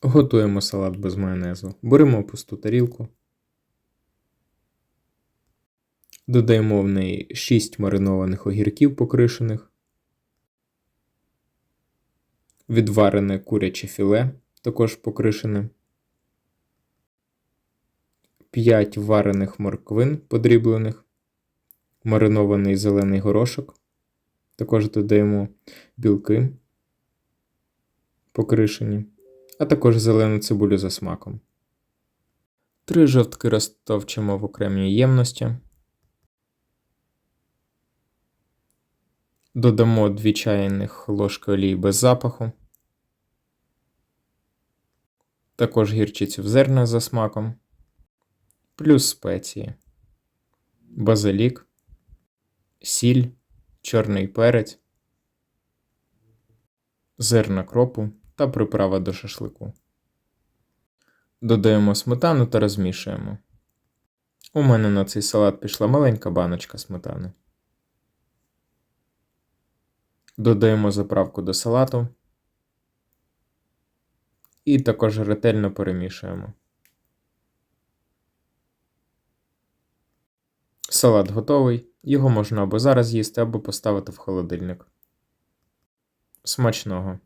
Готуємо салат без майонезу. Беремо пусту тарілку. Додаємо в неї 6 маринованих огірків покришених, відварене куряче філе, також покришене, 5 варених морквин подріблених, маринований зелений горошок. Також додаємо білки покришені, а також зелену цибулю за смаком. Три жовтки розтовчимо в окремій ємності. Додамо 2 чайних ложки олії без запаху. Також гірчицю в зернах за смаком. Плюс спеції. Базилік, сіль, чорний перець, зерна кропу та приправа до шашлику. Додаємо сметану та розмішуємо. У мене на цей салат пішла маленька баночка сметани. Додаємо заправку до салату і також ретельно перемішуємо. Салат готовий. Його можна або зараз їсти, або поставити в холодильник. Смачного!